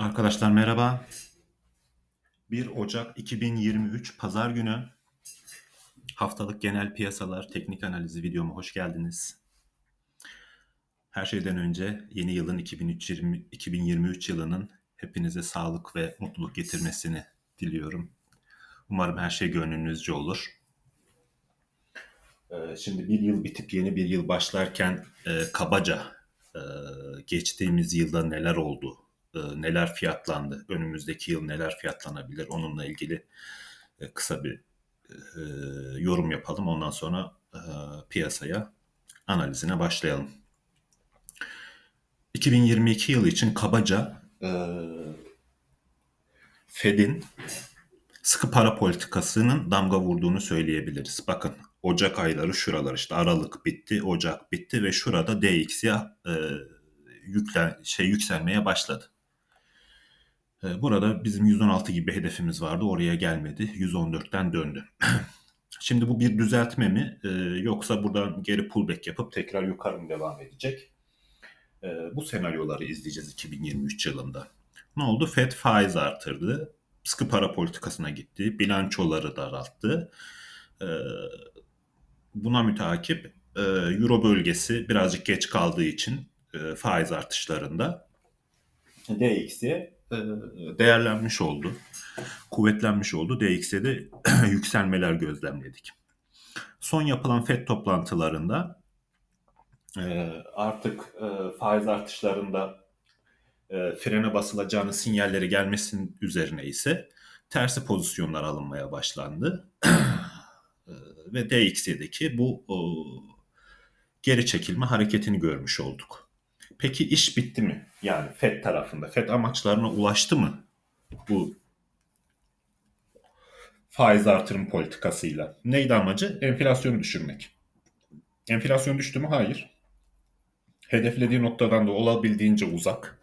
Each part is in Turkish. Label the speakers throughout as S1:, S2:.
S1: Arkadaşlar merhaba. 1 Ocak 2023 Pazar günü haftalık genel piyasalar teknik analizi videoma hoş geldiniz. Her şeyden önce yeni yılın 2020, 2023 yılının hepinize sağlık ve mutluluk getirmesini diliyorum. Umarım her şey gönlünüzce olur. Ee, Şimdi bir yıl bitip yeni bir yıl başlarken e, kabaca e, geçtiğimiz yılda neler oldu, e, neler fiyatlandı, önümüzdeki yıl neler fiyatlanabilir onunla ilgili e, kısa bir e, yorum yapalım. Ondan sonra piyasaya analizine başlayalım. 2022 yılı için kabaca Fed'in sıkı para politikasının damga vurduğunu söyleyebiliriz. Bakın Ocak ayları şuralar işte Aralık bitti, Ocak bitti ve şurada DXY e, yüklen, şey yükselmeye başladı. E, burada bizim 116 gibi hedefimiz vardı. Oraya gelmedi. 114'ten döndü. Şimdi bu bir düzeltme mi e, yoksa buradan geri pullback yapıp tekrar yukarı mı devam edecek? E, bu senaryoları izleyeceğiz 2023 yılında. Ne oldu? Fed faiz artırdı. Sıkı para politikasına gitti. Bilançoları daralttı. Buna müteakip e, Euro bölgesi birazcık geç kaldığı için e, faiz artışlarında DXY e, değerlenmiş oldu. Kuvvetlenmiş oldu. DX'de de yükselmeler gözlemledik. Son yapılan FED toplantılarında e, artık e, faiz artışlarında e, frene basılacağını sinyalleri gelmesinin üzerine ise tersi pozisyonlar alınmaya başlandı. E, ve DXY'deki bu geri çekilme hareketini görmüş olduk. Peki iş bitti mi? Yani FED tarafında. FED amaçlarına ulaştı mı? Bu faiz artırım politikasıyla. Neydi amacı? Enflasyonu düşürmek. Enflasyon düştü mü? Hayır. Hedeflediği noktadan da olabildiğince uzak.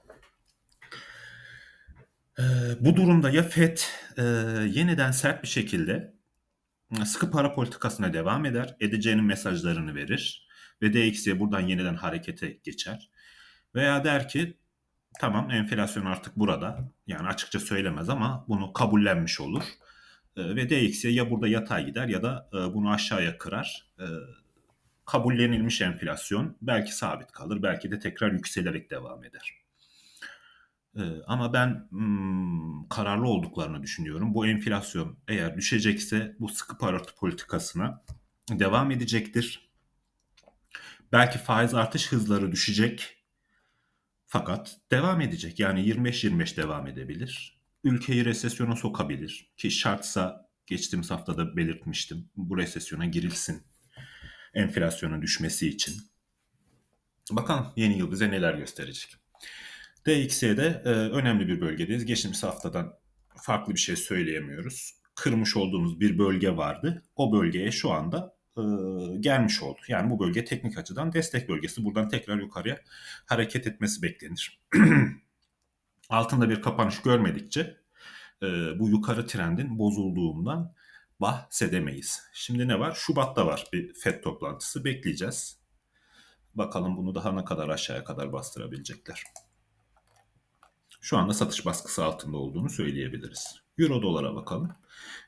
S1: Ee, bu durumda ya FED e, yeniden sert bir şekilde sıkı para politikasına devam eder, edeceğinin mesajlarını verir ve DXY buradan yeniden harekete geçer. Veya der ki tamam enflasyon artık burada yani açıkça söylemez ama bunu kabullenmiş olur. E, ve DXY ya burada yatay gider ya da e, bunu aşağıya kırar. E, kabullenilmiş enflasyon belki sabit kalır belki de tekrar yükselerek devam eder. E, ama ben hmm, kararlı olduklarını düşünüyorum. Bu enflasyon eğer düşecekse bu sıkı para politikasına devam edecektir. Belki faiz artış hızları düşecek fakat devam edecek. Yani 25-25 devam edebilir. Ülkeyi resesyona sokabilir ki şartsa geçtiğimiz haftada belirtmiştim. Bu resesyona girilsin enflasyonun düşmesi için. Bakalım yeni yıl bize neler gösterecek. DXY'de e, önemli bir bölgedeyiz. Geçtiğimiz haftadan farklı bir şey söyleyemiyoruz. Kırmış olduğumuz bir bölge vardı. O bölgeye şu anda e, gelmiş oldu. Yani bu bölge teknik açıdan destek bölgesi. Buradan tekrar yukarıya hareket etmesi beklenir. Altında bir kapanış görmedikçe e, bu yukarı trendin bozulduğundan bahsedemeyiz. Şimdi ne var? Şubat'ta var bir FED toplantısı. Bekleyeceğiz. Bakalım bunu daha ne kadar aşağıya kadar bastırabilecekler. Şu anda satış baskısı altında olduğunu söyleyebiliriz. Euro dolara bakalım.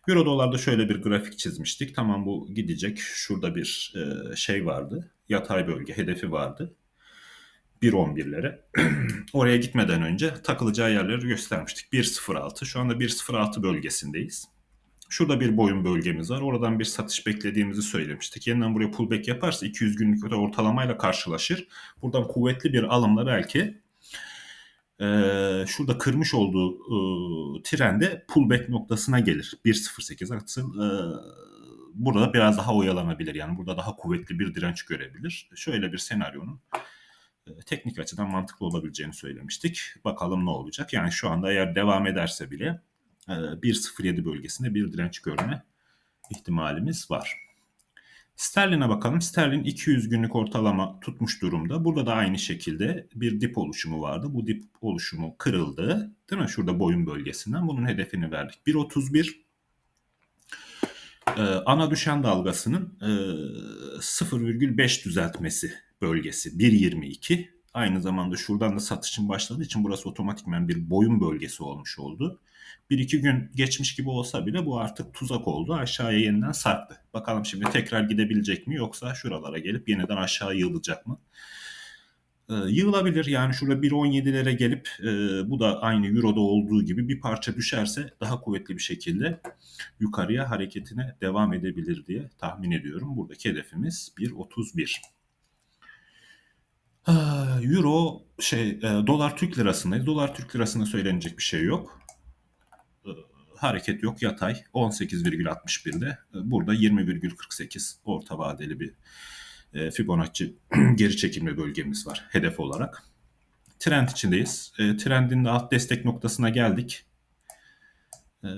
S1: Euro dolarda şöyle bir grafik çizmiştik. Tamam bu gidecek. Şurada bir e, şey vardı. Yatay bölge hedefi vardı. 1.11'lere. Oraya gitmeden önce takılacağı yerleri göstermiştik. 1.06. Şu anda 1.06 bölgesindeyiz. Şurada bir boyun bölgemiz var. Oradan bir satış beklediğimizi söylemiştik. Yeniden buraya pullback yaparsa 200 günlük ortalamayla karşılaşır. Buradan kuvvetli bir alımla belki e, şurada kırmış olduğu e, trende pullback noktasına gelir. 1.08 artı e, burada biraz daha oyalanabilir. Yani burada daha kuvvetli bir direnç görebilir. Şöyle bir senaryonun e, teknik açıdan mantıklı olabileceğini söylemiştik. Bakalım ne olacak. Yani şu anda eğer devam ederse bile e, 1.07 bölgesinde bir direnç görme ihtimalimiz var. Sterlin'e bakalım. Sterlin 200 günlük ortalama tutmuş durumda. Burada da aynı şekilde bir dip oluşumu vardı. Bu dip oluşumu kırıldı. Değil mi? Şurada boyun bölgesinden bunun hedefini verdik. 1.31 ee, ana düşen dalgasının e, 0,5 düzeltmesi bölgesi 1.22 Aynı zamanda şuradan da satışın başladığı için burası otomatikman bir boyun bölgesi olmuş oldu. Bir iki gün geçmiş gibi olsa bile bu artık tuzak oldu. Aşağıya yeniden sarktı. Bakalım şimdi tekrar gidebilecek mi yoksa şuralara gelip yeniden aşağı yığılacak mı? Ee, yığılabilir. Yani şurada 1.17'lere gelip e, bu da aynı Euro'da olduğu gibi bir parça düşerse daha kuvvetli bir şekilde yukarıya hareketine devam edebilir diye tahmin ediyorum. Buradaki hedefimiz 1.31. Ah, Euro şey e, dolar Türk lirasındayız. Dolar Türk lirasında söylenecek bir şey yok. E, hareket yok yatay 18,61'de. E, burada 20,48 orta vadeli bir e, Fibonacci geri çekilme bölgemiz var hedef olarak. Trend içindeyiz. E, trendin de alt destek noktasına geldik. E,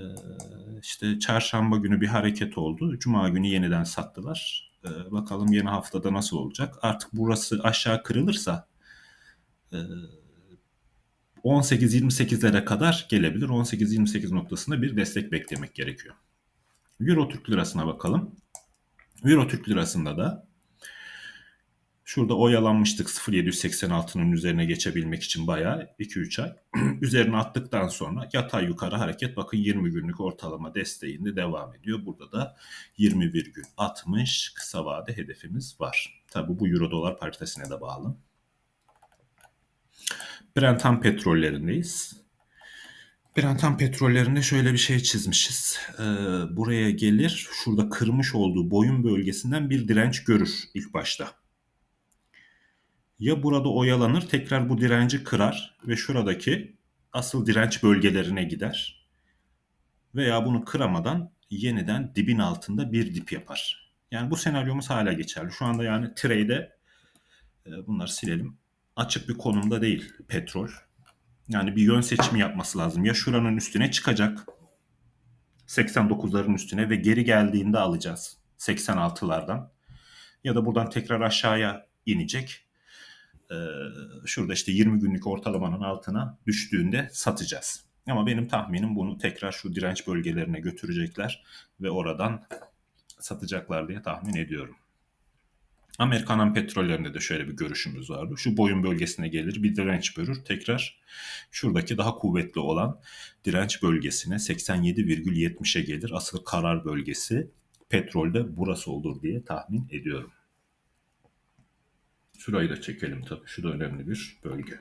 S1: işte çarşamba günü bir hareket oldu. Cuma günü yeniden sattılar. E, bakalım yeni haftada nasıl olacak. Artık burası aşağı kırılırsa e, 18-28'lere kadar gelebilir. 18-28 noktasında bir destek beklemek gerekiyor. Euro Türk lirasına bakalım. Euro Türk lirasında da Şurada oyalanmıştık 0.786'nın üzerine geçebilmek için bayağı 2-3 ay. üzerine attıktan sonra yatay yukarı hareket bakın 20 günlük ortalama desteğinde devam ediyor. Burada da 20,60 kısa vade hedefimiz var. Tabi bu euro dolar paritesine de bağlı. Brentham petrollerindeyiz. Brentham petrollerinde şöyle bir şey çizmişiz. Ee, buraya gelir, şurada kırmış olduğu boyun bölgesinden bir direnç görür ilk başta ya burada oyalanır tekrar bu direnci kırar ve şuradaki asıl direnç bölgelerine gider. Veya bunu kıramadan yeniden dibin altında bir dip yapar. Yani bu senaryomuz hala geçerli. Şu anda yani trade e, bunları silelim. Açık bir konumda değil petrol. Yani bir yön seçimi yapması lazım. Ya şuranın üstüne çıkacak 89'ların üstüne ve geri geldiğinde alacağız 86'lardan. Ya da buradan tekrar aşağıya inecek şurada işte 20 günlük ortalamanın altına düştüğünde satacağız. Ama benim tahminim bunu tekrar şu direnç bölgelerine götürecekler ve oradan satacaklar diye tahmin ediyorum. Amerikan petrollerinde de şöyle bir görüşümüz vardı. Şu boyun bölgesine gelir bir direnç görür. Tekrar şuradaki daha kuvvetli olan direnç bölgesine 87,70'e gelir. Asıl karar bölgesi petrolde burası olur diye tahmin ediyorum. Şurayı da çekelim tabii. Şu da önemli bir bölge.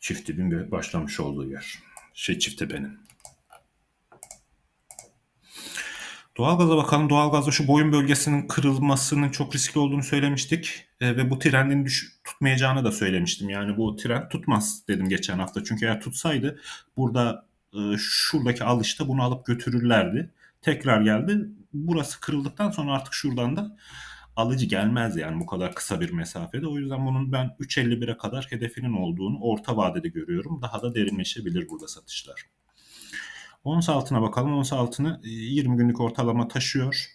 S1: Çift dibin başlamış olduğu yer. Şey çift tepenin. Doğalgaza bakalım. Doğalgazda şu boyun bölgesinin kırılmasının çok riskli olduğunu söylemiştik. E, ve bu trendin düş tutmayacağını da söylemiştim. Yani bu trend tutmaz dedim geçen hafta. Çünkü eğer tutsaydı burada e, şuradaki alışta bunu alıp götürürlerdi. Tekrar geldi. Burası kırıldıktan sonra artık şuradan da alıcı gelmez yani bu kadar kısa bir mesafede. O yüzden bunun ben 3.51'e kadar hedefinin olduğunu orta vadede görüyorum. Daha da derinleşebilir burada satışlar. Ons altına bakalım. Ons altını 20 e, günlük ortalama taşıyor.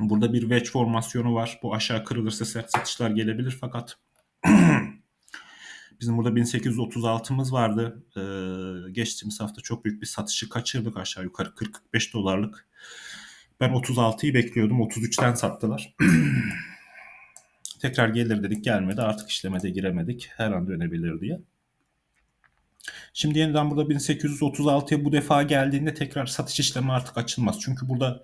S1: Burada bir wedge formasyonu var. Bu aşağı kırılırsa sert satışlar gelebilir fakat bizim burada 1836'mız vardı. Ee, geçtiğimiz hafta çok büyük bir satışı kaçırdık aşağı yukarı 40-45 dolarlık ben 36'yı bekliyordum. 33'ten sattılar. Tekrar gelir dedik gelmedi. Artık işlemede giremedik. Her an dönebilir diye. Şimdi yeniden burada 1836'ya bu defa geldiğinde tekrar satış işlemi artık açılmaz. Çünkü burada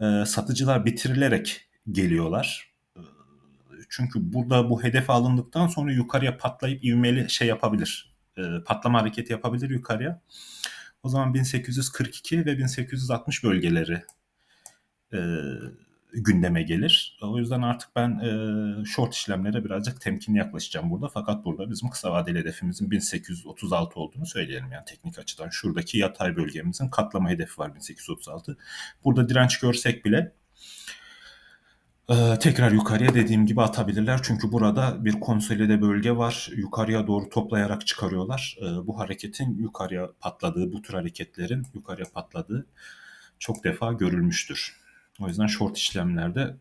S1: e, satıcılar bitirilerek geliyorlar. E, çünkü burada bu hedef alındıktan sonra yukarıya patlayıp ivmeli şey yapabilir. E, patlama hareketi yapabilir yukarıya. O zaman 1842 ve 1860 bölgeleri e, gündeme gelir. O yüzden artık ben e, short işlemlere birazcık temkinli yaklaşacağım burada. Fakat burada bizim kısa vadeli hedefimizin 1836 olduğunu söyleyelim. Yani teknik açıdan şuradaki yatay bölgemizin katlama hedefi var 1836. Burada direnç görsek bile ee, tekrar yukarıya dediğim gibi atabilirler. Çünkü burada bir konsolide bölge var. Yukarıya doğru toplayarak çıkarıyorlar. Ee, bu hareketin yukarıya patladığı, bu tür hareketlerin yukarıya patladığı çok defa görülmüştür. O yüzden short işlemlerde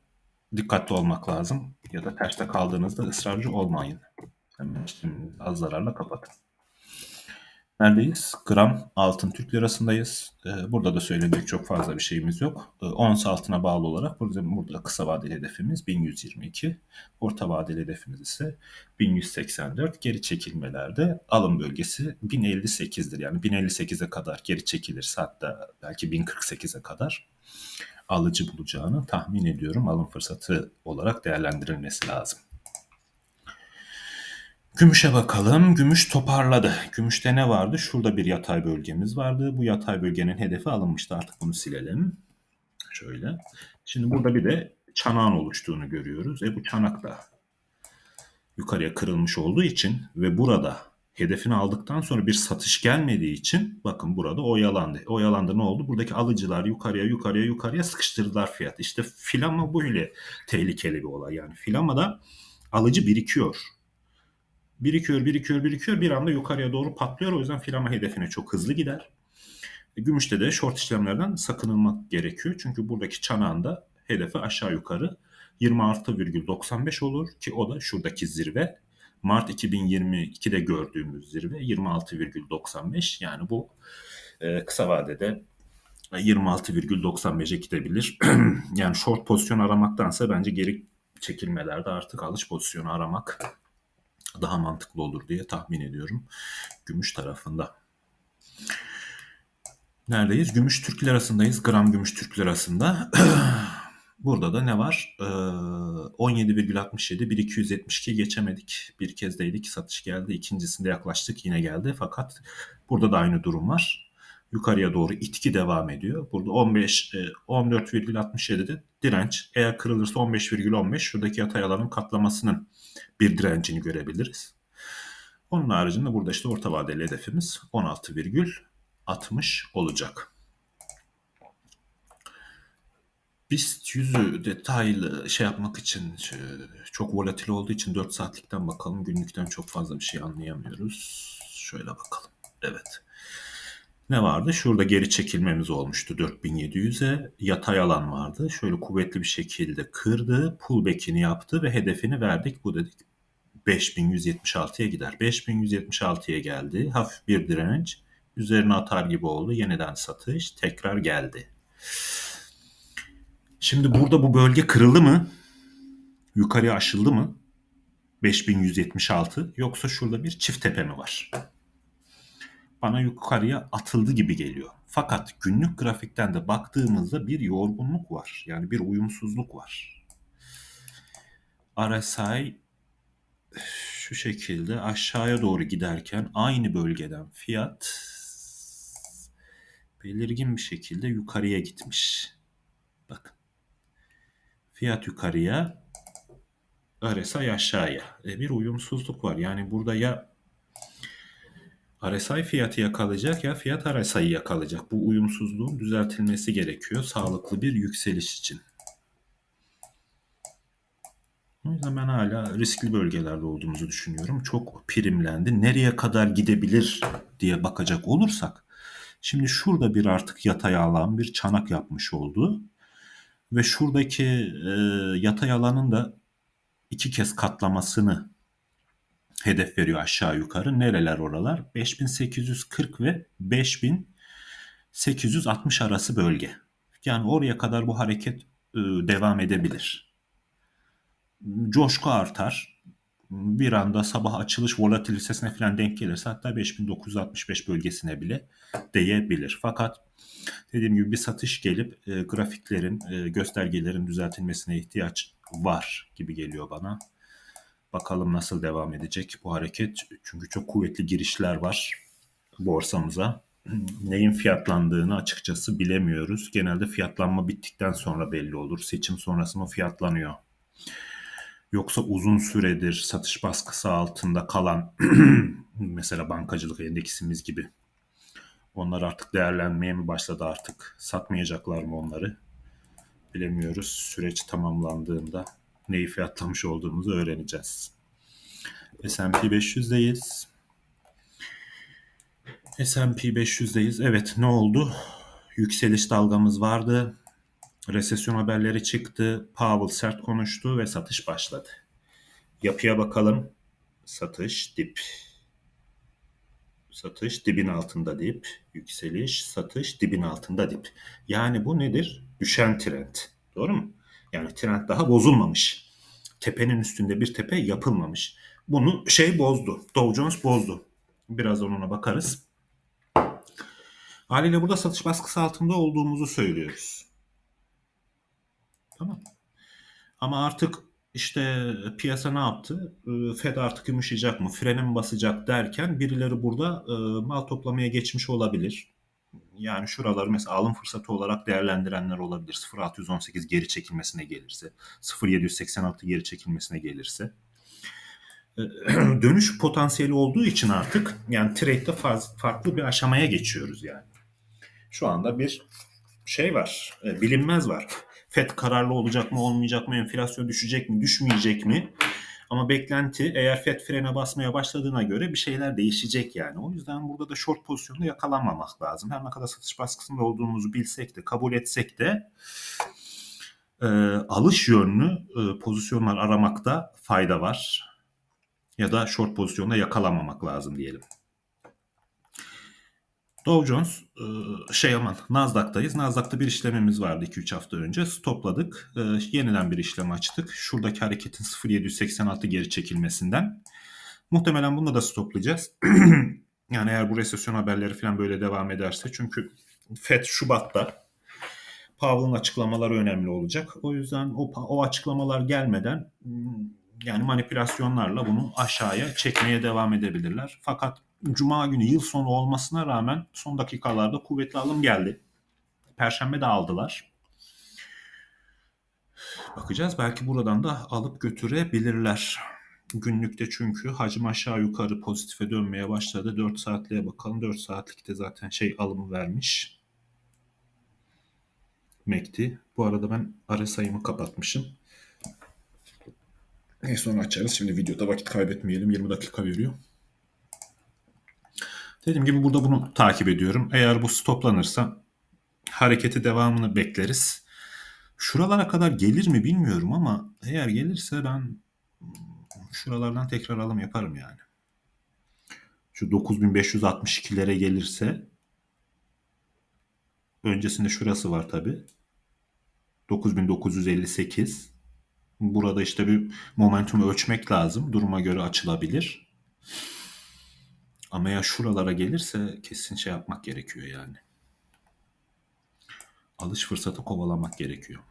S1: dikkatli olmak lazım. Ya da terste kaldığınızda ısrarcı olmayın. Hemen işte az zararla kapatın. Neredeyiz? Gram altın Türk lirasındayız. Ee, Burada da söyleyecek çok fazla bir şeyimiz yok. Ee, Ons altına bağlı olarak burada, burada kısa vadeli hedefimiz 1122. Orta vadeli hedefimiz ise 1184. Geri çekilmelerde alım bölgesi 1058'dir. Yani 1058'e kadar geri çekilirse hatta belki 1048'e kadar alıcı bulacağını tahmin ediyorum. Alım fırsatı olarak değerlendirilmesi lazım. Gümüşe bakalım. Gümüş toparladı. Gümüşte ne vardı? Şurada bir yatay bölgemiz vardı. Bu yatay bölgenin hedefi alınmıştı. Artık bunu silelim. Şöyle. Şimdi burada bir de çanağın oluştuğunu görüyoruz. E bu çanak da yukarıya kırılmış olduğu için ve burada hedefini aldıktan sonra bir satış gelmediği için bakın burada oyalandı. Oyalandı ne oldu? Buradaki alıcılar yukarıya yukarıya yukarıya sıkıştırdılar fiyat. İşte filama böyle tehlikeli bir olay. Yani filamada alıcı birikiyor birikiyor, birikiyor, birikiyor. Bir anda yukarıya doğru patlıyor. O yüzden filama hedefine çok hızlı gider. E, gümüşte de short işlemlerden sakınılmak gerekiyor. Çünkü buradaki çanağında hedefi aşağı yukarı 26,95 olur ki o da şuradaki zirve. Mart 2022'de gördüğümüz zirve 26,95 yani bu e, kısa vadede 26,95'e gidebilir. yani short pozisyon aramaktansa bence geri çekilmelerde artık alış pozisyonu aramak daha mantıklı olur diye tahmin ediyorum. Gümüş tarafında. Neredeyiz? Gümüş Türk lirasındayız. Gram gümüş Türk lirasında. Burada da ne var? Ee, 17,67 1272 geçemedik. Bir kez değdik satış geldi. İkincisinde yaklaştık yine geldi. Fakat burada da aynı durum var. Yukarıya doğru itki devam ediyor. Burada 15 14,67'de direnç. Eğer kırılırsa 15,15 şuradaki yatay alanın katlamasının bir direncini görebiliriz. Onun haricinde burada işte orta vadeli hedefimiz 16,60 olacak. BIST yüzü detaylı şey yapmak için çok volatil olduğu için 4 saatlikten bakalım. Günlükten çok fazla bir şey anlayamıyoruz. Şöyle bakalım. Evet. Ne vardı? Şurada geri çekilmemiz olmuştu 4700'e. Yatay alan vardı. Şöyle kuvvetli bir şekilde kırdı. Pullback'ini yaptı ve hedefini verdik. Bu dedik 5176'ya gider. 5176'ya geldi. Hafif bir direnç. Üzerine atar gibi oldu. Yeniden satış. Tekrar geldi. Şimdi burada bu bölge kırıldı mı? Yukarıya aşıldı mı? 5176 yoksa şurada bir çift tepe mi var? Bana yukarıya atıldı gibi geliyor. Fakat günlük grafikten de baktığımızda bir yorgunluk var. Yani bir uyumsuzluk var. RSI şu şekilde aşağıya doğru giderken aynı bölgeden fiyat belirgin bir şekilde yukarıya gitmiş. Fiyat yukarıya, RSI aşağıya. E bir uyumsuzluk var. Yani burada ya RSI fiyatı yakalayacak ya fiyat RSI'yi yakalayacak. Bu uyumsuzluğun düzeltilmesi gerekiyor sağlıklı bir yükseliş için. O yüzden ben hala riskli bölgelerde olduğumuzu düşünüyorum. Çok primlendi. Nereye kadar gidebilir diye bakacak olursak. Şimdi şurada bir artık yatay alan bir çanak yapmış oldu. Ve şuradaki e, yatay alanın da iki kez katlamasını hedef veriyor aşağı yukarı. Nereler oralar? 5840 ve 5860 arası bölge. Yani oraya kadar bu hareket e, devam edebilir. Coşku artar. Bir anda sabah açılış volatilitesine falan denk gelirse hatta 5965 bölgesine bile değebilir. Fakat dediğim gibi bir satış gelip e, grafiklerin, e, göstergelerin düzeltilmesine ihtiyaç var gibi geliyor bana. Bakalım nasıl devam edecek bu hareket. Çünkü çok kuvvetli girişler var borsamıza. Neyin fiyatlandığını açıkçası bilemiyoruz. Genelde fiyatlanma bittikten sonra belli olur. Seçim sonrası mı fiyatlanıyor? Yoksa uzun süredir satış baskısı altında kalan mesela bankacılık endeksimiz gibi onlar artık değerlenmeye mi başladı artık? Satmayacaklar mı onları? Bilemiyoruz. Süreç tamamlandığında neyi fiyatlamış olduğumuzu öğreneceğiz. S&P 500'deyiz. S&P 500'deyiz. Evet ne oldu? Yükseliş dalgamız vardı. Resesyon haberleri çıktı. Powell sert konuştu ve satış başladı. Yapıya bakalım. Satış dip. satış dibin altında dip, yükseliş, satış dibin altında dip. Yani bu nedir? Düşen trend. Doğru mu? Yani trend daha bozulmamış. Tepenin üstünde bir tepe yapılmamış. Bunu şey bozdu. Dow Jones bozdu. Birazdan ona bakarız. Haliyle burada satış baskısı altında olduğumuzu söylüyoruz. Tamam. Ama artık işte piyasa ne yaptı? Ee, Fed artık yumuşayacak mı? Frene mi basacak derken birileri burada e, mal toplamaya geçmiş olabilir. Yani şuraları mesela alım fırsatı olarak değerlendirenler olabilir. 0.618 geri çekilmesine gelirse, 0.786 geri çekilmesine gelirse. Ee, Dönüş potansiyeli olduğu için artık yani trade'de farklı bir aşamaya geçiyoruz yani. Şu anda bir şey var, e, bilinmez var. FED kararlı olacak mı, olmayacak mı, enflasyon düşecek mi, düşmeyecek mi? Ama beklenti eğer FED frene basmaya başladığına göre bir şeyler değişecek yani. O yüzden burada da short pozisyonda yakalanmamak lazım. Her ne kadar satış baskısında olduğumuzu bilsek de, kabul etsek de e, alış yönlü e, pozisyonlar aramakta fayda var. Ya da short pozisyonda yakalanmamak lazım diyelim. Dow Jones e, şey aman Nasdaq'tayız. Nasdaq'ta bir işlemimiz vardı 2-3 hafta önce. Stopladık. E, yeniden bir işlem açtık. Şuradaki hareketin 0.786 geri çekilmesinden. Muhtemelen bunu da stoplayacağız. yani eğer bu resesyon haberleri falan böyle devam ederse. Çünkü FED Şubat'ta Powell'ın açıklamaları önemli olacak. O yüzden o, o açıklamalar gelmeden yani manipülasyonlarla bunu aşağıya çekmeye devam edebilirler. Fakat Cuma günü yıl sonu olmasına rağmen son dakikalarda kuvvetli alım geldi. Perşembe de aldılar. Bakacağız belki buradan da alıp götürebilirler. Günlükte çünkü hacim aşağı yukarı pozitife dönmeye başladı. 4 saatliğe bakalım. 4 saatlikte zaten şey alımı vermiş. Mekti. Bu arada ben ara sayımı kapatmışım. En sonra açarız. Şimdi videoda vakit kaybetmeyelim. 20 dakika veriyor. Dediğim gibi burada bunu takip ediyorum. Eğer bu stoplanırsa hareketi devamını bekleriz. Şuralara kadar gelir mi bilmiyorum ama eğer gelirse ben şuralardan tekrar alım yaparım yani. Şu 9562'lere gelirse öncesinde şurası var tabi. 9958 Burada işte bir momentum ölçmek lazım. Duruma göre açılabilir. Ama ya şuralara gelirse kesin şey yapmak gerekiyor yani. Alış fırsatı kovalamak gerekiyor.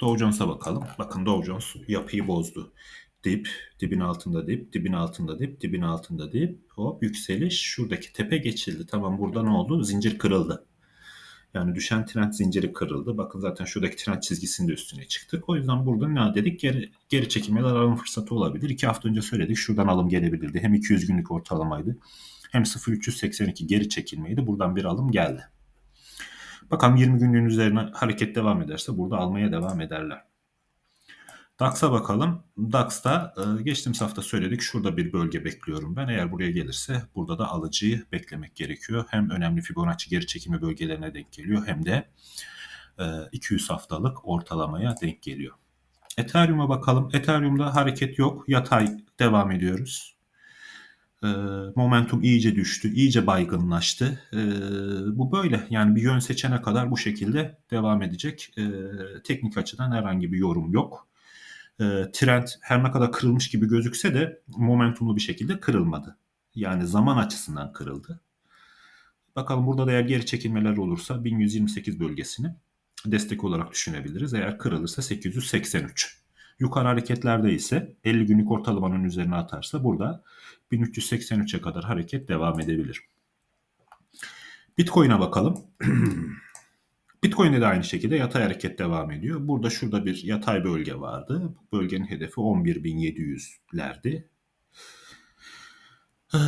S1: Dow Jones'a bakalım. Bakın Dow Jones yapıyı bozdu. Dip, dibin altında dip, dibin altında dip, dibin altında dip. Hop yükseliş. Şuradaki tepe geçildi. Tamam burada ne oldu? Zincir kırıldı. Yani düşen trend zinciri kırıldı. Bakın zaten şuradaki trend çizgisinin üstüne çıktık. O yüzden burada ne dedik? Geri, geri çekilmeler alım fırsatı olabilir. İki hafta önce söyledik şuradan alım gelebilirdi. Hem 200 günlük ortalamaydı. Hem 0.382 geri çekilmeydi. Buradan bir alım geldi. Bakalım 20 günlüğün üzerine hareket devam ederse burada almaya devam ederler. DAX'a bakalım. DAX'ta e, geçtiğimiz hafta söyledik şurada bir bölge bekliyorum ben. Eğer buraya gelirse burada da alıcıyı beklemek gerekiyor. Hem önemli Fibonacci geri çekimi bölgelerine denk geliyor hem de 200 e, haftalık ortalamaya denk geliyor. Ethereum'a bakalım. Ethereum'da hareket yok. Yatay devam ediyoruz. E, momentum iyice düştü. iyice baygınlaştı. Bu böyle. Yani bir yön seçene kadar bu şekilde devam edecek. Teknik açıdan herhangi bir yorum yok e, trend her ne kadar kırılmış gibi gözükse de momentumlu bir şekilde kırılmadı. Yani zaman açısından kırıldı. Bakalım burada da eğer geri çekilmeler olursa 1128 bölgesini destek olarak düşünebiliriz. Eğer kırılırsa 883. Yukarı hareketlerde ise 50 günlük ortalamanın üzerine atarsa burada 1383'e kadar hareket devam edebilir. Bitcoin'e bakalım. Bitcoin'de de aynı şekilde yatay hareket devam ediyor. Burada şurada bir yatay bölge vardı. Bu bölgenin hedefi 11.700'lerdi. Ee,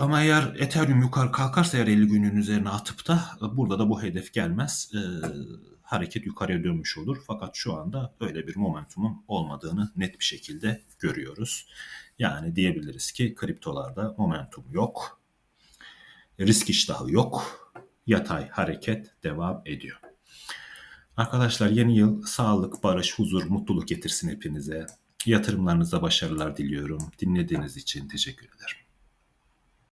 S1: ama eğer Ethereum yukarı kalkarsa eğer 50 günün üzerine atıp da burada da bu hedef gelmez. Ee, hareket yukarıya dönmüş olur. Fakat şu anda öyle bir momentumun olmadığını net bir şekilde görüyoruz. Yani diyebiliriz ki kriptolarda momentum yok. Risk iştahı yok yatay hareket devam ediyor. Arkadaşlar yeni yıl sağlık, barış, huzur, mutluluk getirsin hepinize. Yatırımlarınızda başarılar diliyorum. Dinlediğiniz için teşekkür ederim.